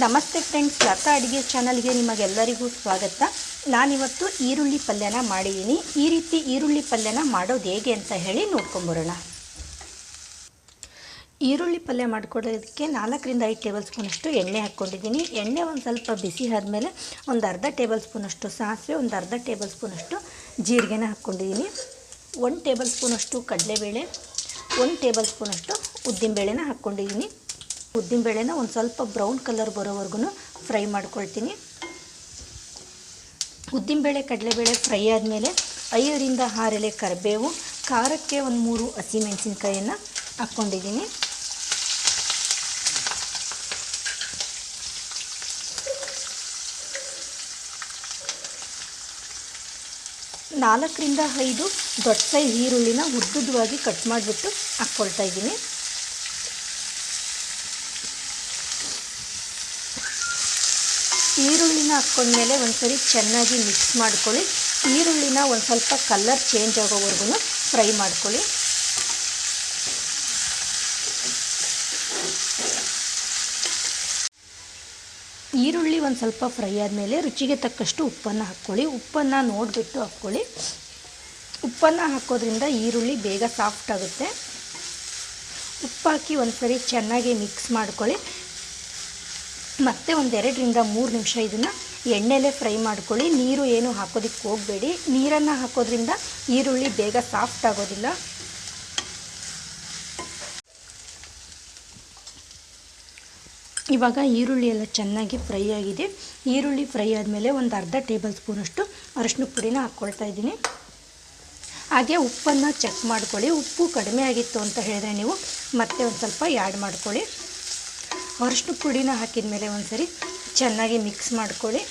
ನಮಸ್ತೆ ಫ್ರೆಂಡ್ಸ್ ಲತಾ ಅಡುಗೆ ಚಾನಲ್ಗೆ ನಿಮಗೆಲ್ಲರಿಗೂ ಸ್ವಾಗತ. ನಾನಿವತ್ತು ಈರುಳ್ಳಿ ಪಲ್ಯನ ಮಾಡಿದ್ದೀನಿ. ಈ ರೀತಿ ಈರುಳ್ಳಿ ಪಲ್ಯನ ಮಾಡೋದು ಹೇಗೆ ಅಂತ ಹೇಳಿ ನೋಡ್ಕೊಂಬರೋಣ. ಈರುಳ್ಳಿ ಪಲ್ಯ ಮಾಡ್ಕೊಡೋದಕ್ಕೆ ನಾಲ್ಕರಿಂದ ಐದು ಟೇಬಲ್ ಸ್ಪೂನಷ್ಟು ಎಣ್ಣೆ ಹಾಕ್ಕೊಂಡಿದ್ದೀನಿ. ಎಣ್ಣೆ ಒಂದು ಸ್ವಲ್ಪ ಬಿಸಿ ಆದಮೇಲೆ ಒಂದು ಅರ್ಧ ಟೇಬಲ್ ಸ್ಪೂನಷ್ಟು ಸಾಸಿವೆ, ಒಂದು ಅರ್ಧ ಟೇಬಲ್ ಸ್ಪೂನಷ್ಟು ಜೀರಿಗೆನ ಹಾಕ್ಕೊಂಡಿದ್ದೀನಿ. ಒಂದು ಟೇಬಲ್ ಸ್ಪೂನಷ್ಟು ಕಡಲೆಬೇಳೆ, ಒಂದು ಟೇಬಲ್ ಸ್ಪೂನಷ್ಟು ಉದ್ದಿನಬೇಳೆನ ಹಾಕ್ಕೊಂಡಿದ್ದೀನಿ. ಉದ್ದಿನಬೇಳೆನ ಒಂದು ಸ್ವಲ್ಪ ಬ್ರೌನ್ ಕಲರ್ ಬರೋವರೆಗೂ ಫ್ರೈ ಮಾಡ್ಕೊಳ್ತೀನಿ. ಉದ್ದಿನಬೇಳೆ ಕಡಲೆಬೇಳೆ ಫ್ರೈ ಆದಮೇಲೆ ಐದರಿಂದ ಆರು ಎಲೆ ಕರಿಬೇವು, ಖಾರಕ್ಕೆ ಒಂದು ಮೂರು ಹಸಿಮೆಣಸಿನ್ಕಾಯನ್ನು ಹಾಕ್ಕೊಂಡಿದ್ದೀನಿ. ನಾಲ್ಕರಿಂದ ಐದು ದೊಡ್ಡ ಸೈಜ್ ಈರುಳ್ಳಿನ ಉದ್ದುದ್ದವಾಗಿ ಕಟ್ ಮಾಡಿಬಿಟ್ಟು ಹಾಕ್ಕೊಳ್ತಾ ಇದ್ದೀನಿ. ಈರುಳ್ಳಿನ ಹಾಕ್ಕೊಂಡ್ಮೇಲೆ ಒಂದ್ಸರಿ ಚೆನ್ನಾಗಿ ಮಿಕ್ಸ್ ಮಾಡ್ಕೊಳ್ಳಿ. ಈರುಳ್ಳಿನ ಒಂದು ಸ್ವಲ್ಪ ಕಲರ್ ಚೇಂಜ್ ಆಗೋವರೆಗೂ ಫ್ರೈ ಮಾಡ್ಕೊಳ್ಳಿ. ಈರುಳ್ಳಿ ಒಂದು ಸ್ವಲ್ಪ ಫ್ರೈ ಆದಮೇಲೆ ರುಚಿಗೆ ತಕ್ಕಷ್ಟು ಉಪ್ಪನ್ನು ಹಾಕ್ಕೊಳ್ಳಿ. ಉಪ್ಪನ್ನು ನೋಡಿಬಿಟ್ಟು ಹಾಕ್ಕೊಳ್ಳಿ. ಉಪ್ಪನ್ನು ಹಾಕೋದ್ರಿಂದ ಈರುಳ್ಳಿ ಬೇಗ ಸಾಫ್ಟ್ ಆಗುತ್ತೆ. ಉಪ್ಪು ಹಾಕಿ ಒಂದು ಸರಿ ಚೆನ್ನಾಗಿ ಮಿಕ್ಸ್ ಮಾಡ್ಕೊಳ್ಳಿ. ಮತ್ತೆ ಒಂದೆರಡರಿಂದ ಮೂರು ನಿಮಿಷ ಇದನ್ನು ಎಣ್ಣೆಲೇ ಫ್ರೈ ಮಾಡ್ಕೊಳ್ಳಿ. ನೀರು ಏನು ಹಾಕೋದಕ್ಕೆ ಹೋಗಬೇಡಿ. ನೀರನ್ನು ಹಾಕೋದ್ರಿಂದ ಈರುಳ್ಳಿ ಬೇಗ ಸಾಫ್ಟ್ ಆಗೋದಿಲ್ಲ. ಇವಾಗ ಈರುಳ್ಳಿ ಎಲ್ಲ ಚೆನ್ನಾಗಿ ಫ್ರೈ ಆಗಿದೆ. ಈರುಳ್ಳಿ ಫ್ರೈ ಆದಮೇಲೆ ಒಂದು ಅರ್ಧ ಟೇಬಲ್ ಸ್ಪೂನಷ್ಟು ಅರಶಿನ ಪುಡಿನ ಹಾಕ್ಕೊಳ್ತಾ ಇದ್ದೀನಿ. ಹಾಗೆ ಉಪ್ಪನ್ನು ಚೆಕ್ ಮಾಡ್ಕೊಳ್ಳಿ. ಉಪ್ಪು ಕಡಿಮೆ ಆಗಿತ್ತು ಅಂತ ಹೇಳಿದ್ರೆ ನೀವು ಮತ್ತೆ ಒಂದು ಸ್ವಲ್ಪ ಆ್ಯಡ್ ಮಾಡ್ಕೊಳ್ಳಿ. ಅರಶಿನ ಪುಡಿನ ಹಾಕಿದ ಮೇಲೆ ಒಂದ್ಸರಿ ಚೆನ್ನಾಗಿ ಮಿಕ್ಸ್ ಮಾಡ್ಕೊಳ್ಳಿ.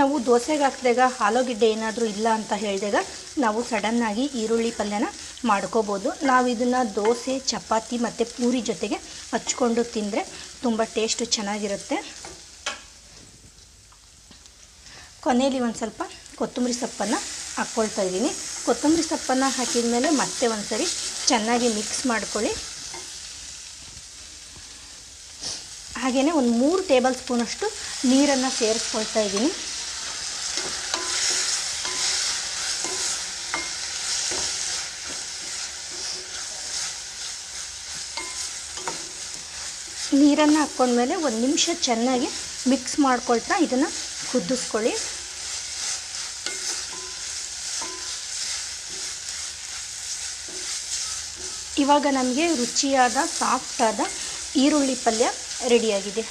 ನಾವು ದೋಸೆಗೆ ಹಾಕಿದಾಗ ಆಲೂಗೆಡ್ಡೆ ಏನಾದರೂ ಇಲ್ಲ ಅಂತ ಹೇಳಿದಾಗ ನಾವು ಸಡನ್ನಾಗಿ ಈರುಳ್ಳಿ ಪಲ್ಯನ ಮಾಡ್ಕೋಬೋದು. ನಾವು ಇದನ್ನು ದೋಸೆ, ಚಪಾತಿ ಮತ್ತು ಪೂರಿ ಜೊತೆಗೆ ಹಚ್ಕೊಂಡು ತಿಂದರೆ ತುಂಬ ಟೇಸ್ಟು ಚೆನ್ನಾಗಿರುತ್ತೆ. ಕೊನೆಯಲ್ಲಿ ಒಂದು ಸ್ವಲ್ಪ ಕೊತ್ತಂಬರಿ ಸೊಪ್ಪನ್ನು ಹಾಕ್ಕೊಳ್ತಾ ಇದ್ದೀನಿ. ಕೊತ್ತಂಬರಿ ಸೊಪ್ಪನ್ನು ಹಾಕಿದ ಮೇಲೆ ಮತ್ತೆ ಒಂದು ಸರಿ ಚೆನ್ನಾಗಿ ಮಿಕ್ಸ್ ಮಾಡ್ಕೊಳ್ಳಿ. ಹಾಗೆಯೇ ಒಂದು ಮೂರು ಟೇಬಲ್ ಸ್ಪೂನಷ್ಟು ನೀರನ್ನು ಸೇರಿಸ್ಕೊಳ್ತಾ ಇದ್ದೀನಿ. ನೀರನ್ನು ಹಾಕ್ಕೊಂಡ್ಮೇಲೆ ಒಂದು ನಿಮಿಷ ಚೆನ್ನಾಗಿ ಮಿಕ್ಸ್ ಮಾಡ್ಕೊಳ್ತಾ ಇದನ್ನು ಕುದಿಸ್ಕೊಳ್ಳಿ. ಇವಾಗ ನಮಗೆ ರುಚಿಯಾದ ಸಾಫ್ಟಾದ ಈರುಳ್ಳಿ ಪಲ್ಯ ರೆಡಿಯಾಗಿದೆ